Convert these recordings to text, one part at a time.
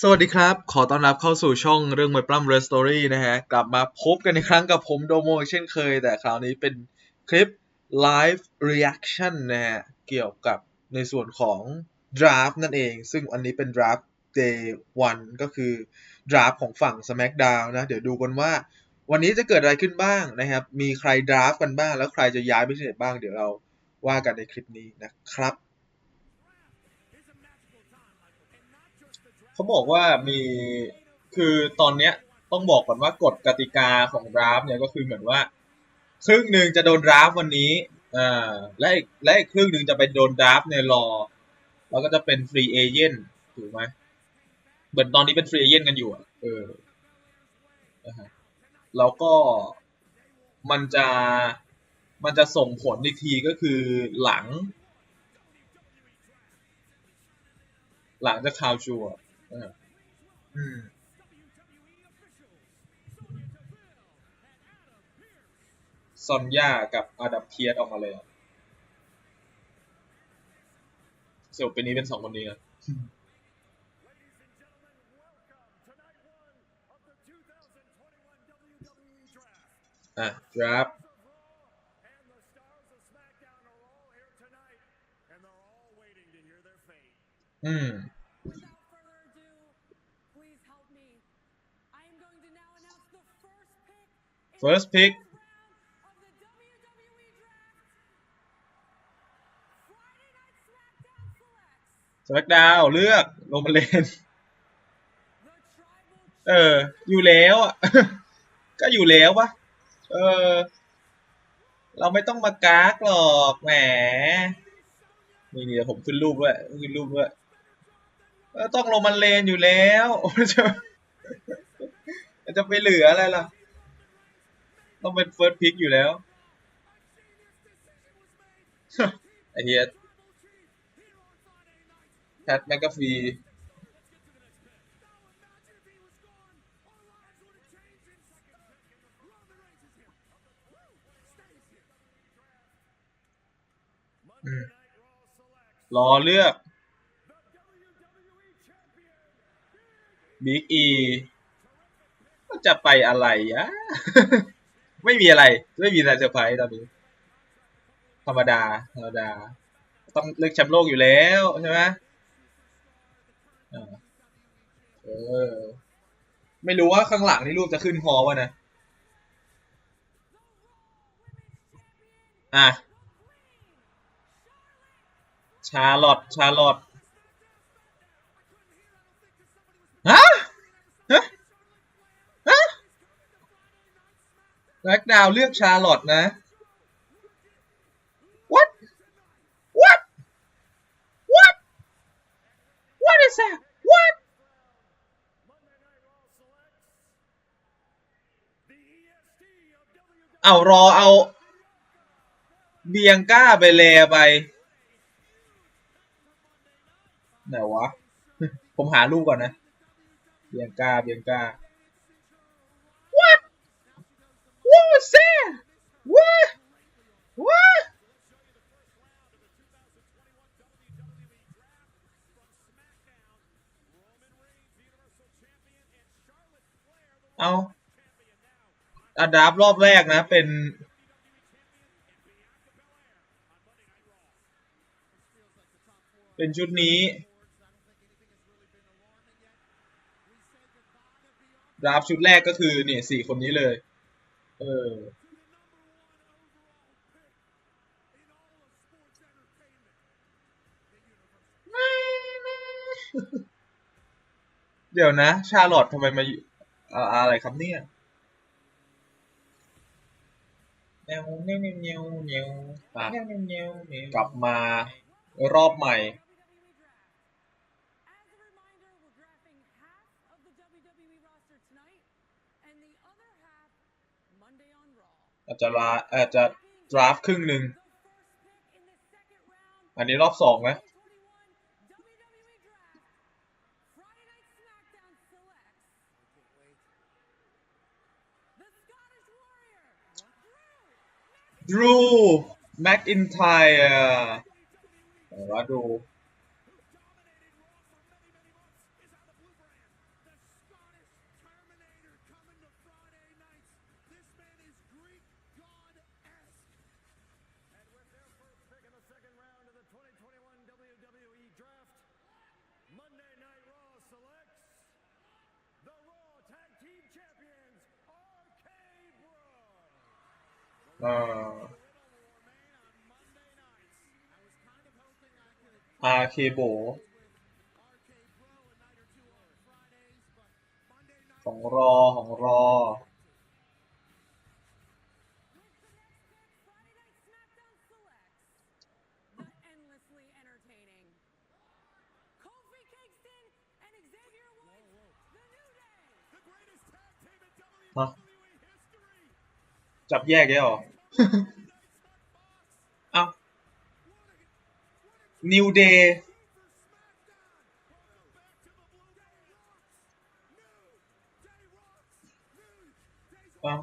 สวัสดีครับ ขอต้อนรับเข้าสู่ช่องเรื่องมวยปล้ำเรสตอรี่นะฮะ กลับมาพบกันอีกครั้งกับผมโดโมเช่นเคย แต่คราวนี้เป็นคลิป Live Reaction นะฮะ เกี่ยวกับในส่วนของ Draft นั่นเอง ซึ่งอันนี้เป็น Draft Day 1ก็คือ Draft ของฝั่ง SmackDown นะ เดี๋ยวดูกันว่า วันนี้จะเกิดอะไรขึ้นบ้างนะครับ มีใคร Draft กันบ้าง แล้วใครจะย้ายไปที่ไหนบ้าง เดี๋ยวเราว่ากันในคลิปนี้นะครับ เขาบอกว่ามีคือตอนเนี้ยต้องบอกก่อนว่ากฎกติกาของดราฟเนี่ยก็คือเหมือนว่า ครึ่งหนึ่งจะโดนดราฟวันนี้อ่าและอีกและอีกครึ่งหนึ่งจะไปโดนดราฟในรอ แล้วก็จะเป็นฟรีเอเจนต์ถูกไหมเหมือนตอนนี้เป็นฟรีเอเจนต์กันอยู่อะเออฮะแล้วก็มันจะมันจะส่งผลอีกทีก็คือหลัง หลังจากข่าวชัวร์ อืมซอนย่ากับอาดัมเทียสออกมาเลยอะสรุปปีนี้เป็นสองคนนี้นะอะครับอืม selects สแลกดาวเลือกโรมาเลนเออ อยู่แล้วอะ ก็อยู่แล้วปะเออ เราไม่ต้องมากากหรอกแหมนี่เดี๋ยวผมขึ้นรูปด้วยขึ้นรูปด้วยต้องลงมันเลนอยู่แล้วจะจะไปเหลืออะไรล่ะ ต้องเป็นเฟิร์สพิกอยู่แล้ว ไอเฮียแพทแมกกาฟีอืมรอเลือกบิ๊กอีจะไปอะไรอะ ไม่มีอะไร ไม่มีอะไรเซอร์ไพรส์ตอนนี้ ธรรมดา ธรรมดา ต้องเลือกแชมป์โลกอยู่แล้วใช่ไหมเออ ไม่รู้ว่าข้างหลังนี่รูปจะขึ้นพอวะนะ อะ ชาลอตชาลอตฮะ แบ็กดาวเลือกชาลอตนะ what what what what is that what เอารอเอาเบียงก้าไปแลไปไหนวะ ผมหารูปก่อนนะ เบียงก้าเบียงก้า what what เอาอาดาบรอบแรกนะ เป็น เป็นชุดนี้ดราฟชุดแรกก็คือเนี่ยสี่คนนี้เลย เออ เดี๋ยวนะ ชาลอตทำไมมาอยู่อ่าอะไรครับเนี่ยแนวแนวแนวแนวแนวอะแนวแนวแนวแนวกลับมารอบใหม่ WWE Draft. As a reminder, we're drafting half of the WWE roster tonight and the other half Monday on Raw. อาจจะลาอาจจะดราฟครึ่งหนึ่ง The first pick in the second round อันนี้รอบสองนะ2021 Drew Drew McIntyre รอดู อ่าอาเคโบของรอของรอ Friday จับแยกได้เหรอเอ้า New Day เอ้า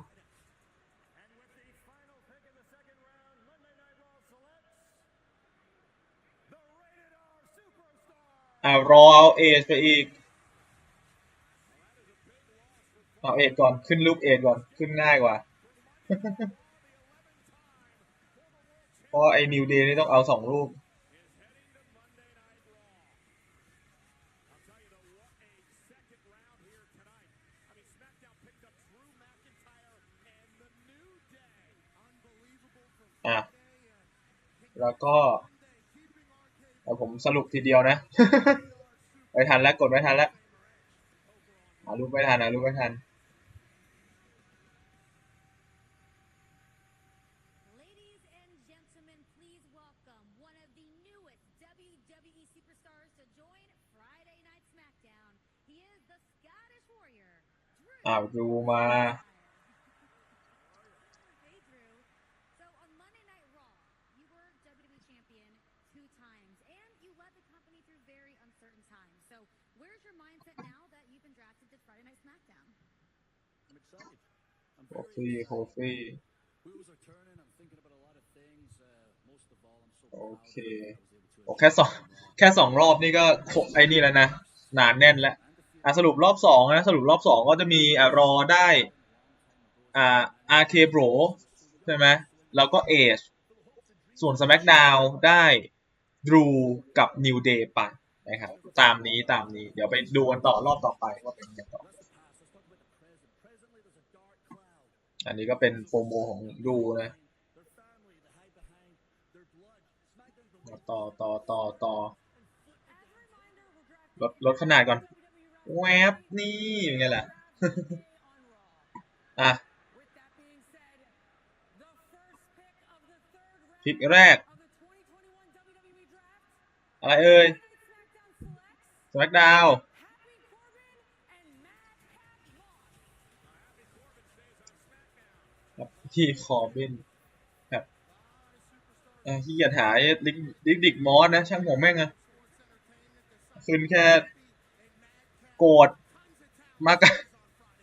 อ่ารอเอาเอจไปอีกเอาเอจก่อน ขึ้นรูปเอจก่อน ขึ้นง่ายกว่า เพราะไอ้นิวเดย์นี่ต้องเอาสองรูป อะ แล้วก็เดี๋ยวผมสรุปทีเดียวนะ ไปทันแล้ว กดไม่ทันแล้วหารูปไม่ทันหารูปไม่ทัน turning. I'm thinking about a lot of things. Uh, most of all, I'm so โอ proud เค that I was able to โอ้แค่สองแค่สองรอบนี่ก็โคไอ้นี่แล้วนะ หนานแน่นแล้ว อะสรุปรอบสองนะสรุปรอบสองก็จะมีอะรอได้อ่าอาเคโบรใช่ไหมแล้วก็เอชส่วน SmackDown ได้ดรูกับ New Day ไปนะครับตามนี้ตามนี้เดี๋ยวไปดูกันต่อรอบต่อไปว่าเป็นยังไงต่ออันนี้ก็เป็นโปรโมของดูนะต่อต่อต่อต่อลดลดขนาดก่อน แวบนี่อย่างเงี้ยแหะอะพิกแรก อะไรเอ่ยสมักดาวที่คอบินครับขี้เกียจหายลิกดิกมอสนะ ช่างผมแม่งอะคืนแค่ โกรธมาก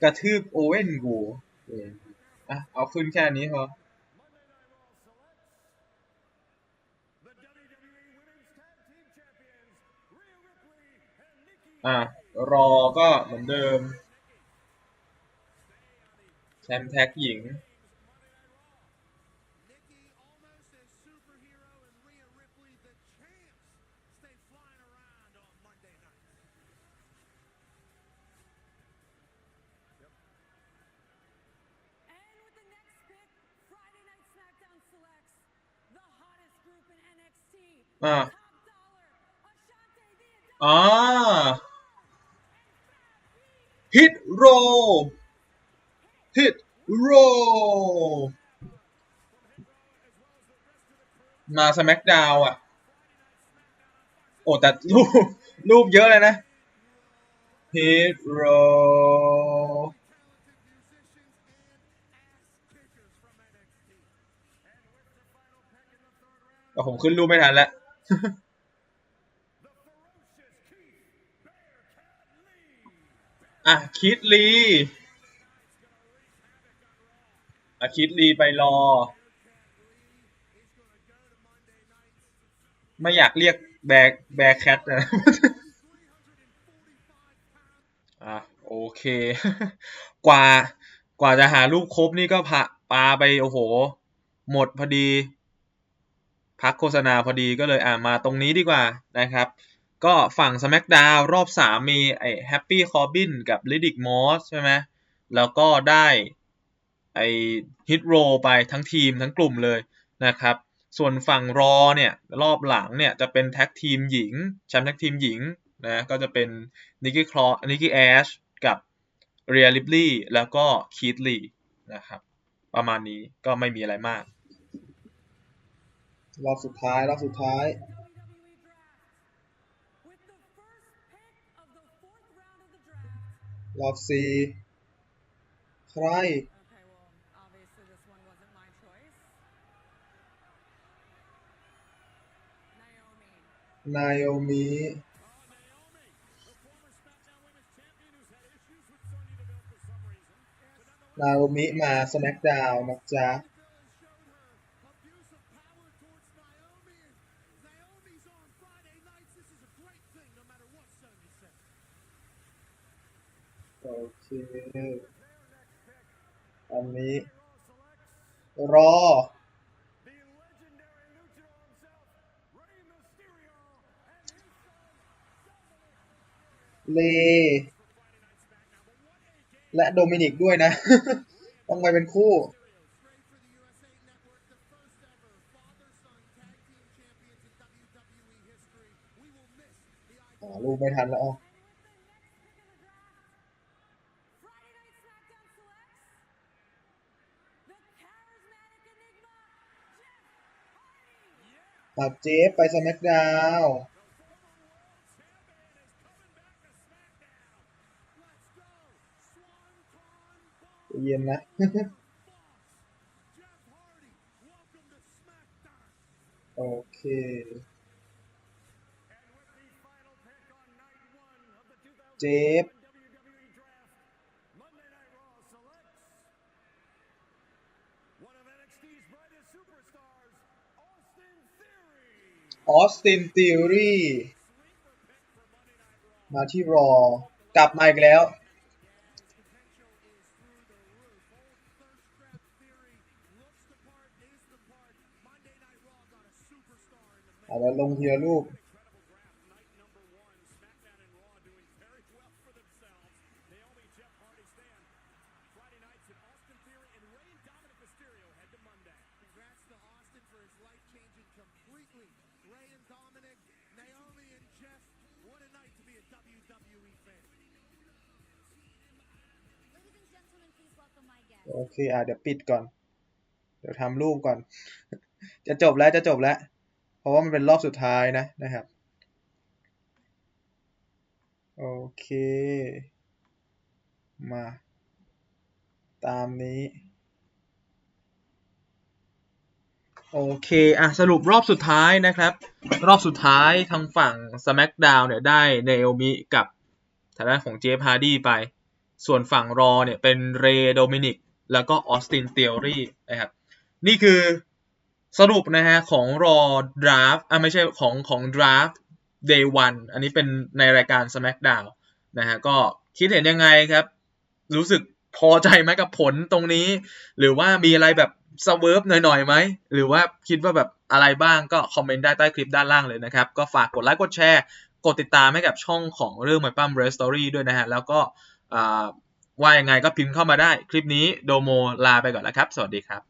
กระทืบโอเว่นกูอออะเอาขึ้นแค่นี้พออะ รอก็เหมือนเดิมแชมป์แท็กหญิง อะ Top dollar, Ashante the อ่าฮิตโรฮิตโรมาส c k กดาวอะ โอ้แต่รูปรูปเยอะเลยนะฮิตโรแต่ผมขึ้นรูปไม่ทันแล้ว อะคิดลีอะคิดลีไปรอ ไม่อยากเรียกแบกแบกแคทนะอะโอเค กว่ากว่าจะหารูปครบนี่ก็พะปาไป โอ้โห หมดพอดี พักโฆษณาพอดีก็เลยอ่ามาตรงนี้ดีกว่านะครับ ก็ฝั่ง SmackDown รอบ 3 มีไอ้ Happy Corbin กับ Riddick Moss ใช่ไหมแล้วก็ได้ไอฮิตโรไปทั้งทีมทั้งกลุ่มเลยนะครับ ส่วนฝั่งรอเนี่ยรอบหลังเนี่ยจะเป็นแท็กทีมหญิงแชมป์แท็กทีมหญิงนะก็จะเป็นนิกกี้คลอนิกกี้แอชกับเรียลิบลี่แล้วก็คีตลีนะครับประมาณนี้ก็ไม่มีอะไรมาก รอบสุดท้าย รอบสุดท้าย WWE Draft. With the first pick of the fourth round of the draft. รอบสี่ใคร Okay, well, obviously this one wasn't my choice. Naomi. นายโอมิ Oh, Naomi, the former SmackDown Women's Champion who's had issues with Sonya Deville for some reason. But นาโอมิมาสแมกดาวนะจ๊ะ เลและโดมินิกด้วยนะ ต้องไปเป็นคู่ ลูกไม่ทันแล้วตัดเจฟไปสมักดาว เย็นนะ Jeff Hardy, welcome to SmackDown! โอเค And with the final pick on night one of the 2000เจฟ WWE Draft, Monday Night Raw selects one of NXT's brightest superstars, Austin Theory. ออสตินติวรี่มาที่รอกลับมาอีกแล้ว อาไล้ลงเทียรูปโอเค อะ เดี๋ยวปิดก่อน เดี๋ยวทำรูปก่อน จะจบแล้ว จะจบแล้ว เพราะว่ามันเป็นรอบสุดท้ายนะนะครับ โอเค มา ตามนี้ โอเค อะ สรุปรอบสุดท้ายนะครับ รอบสุดท้ายทางฝั่ง SmackDown เนี่ยได้เนโอมิกับทางด้านของเจฟฮาร์ดีไป ส่วนฝั่งรอเนี่ยเป็นเรโดมินิกแล้วก็ออสตินเทอรี่นะครับ นี่คือ สรุปนะฮะของรอดราฟอะไม่ใช่ของของดราฟ day one อันนี้เป็นในรายการ SmackDown นะฮะก็คิดเห็นยังไงครับ รู้สึกพอใจไหมกับผลตรงนี้ หรือว่ามีอะไรแบบสเวิร์ฟหน่อยๆไหม หรือว่าคิดว่าแบบอะไรบ้างก็คอมเมนต์ได้ใต้คลิปด้านล่างเลยนะครับ ก็ฝากกดไลค์กดแชร์กดติดตามให้กับช่องของเรื่องมวยปั้มเรสตอรี่ด้วยนะฮะ แล้วก็อ่าว่ายังไงก็พิมพ์เข้ามาได้คลิปนี้โดโมลาไปก่อนแล้วครับ สวัสดีครับ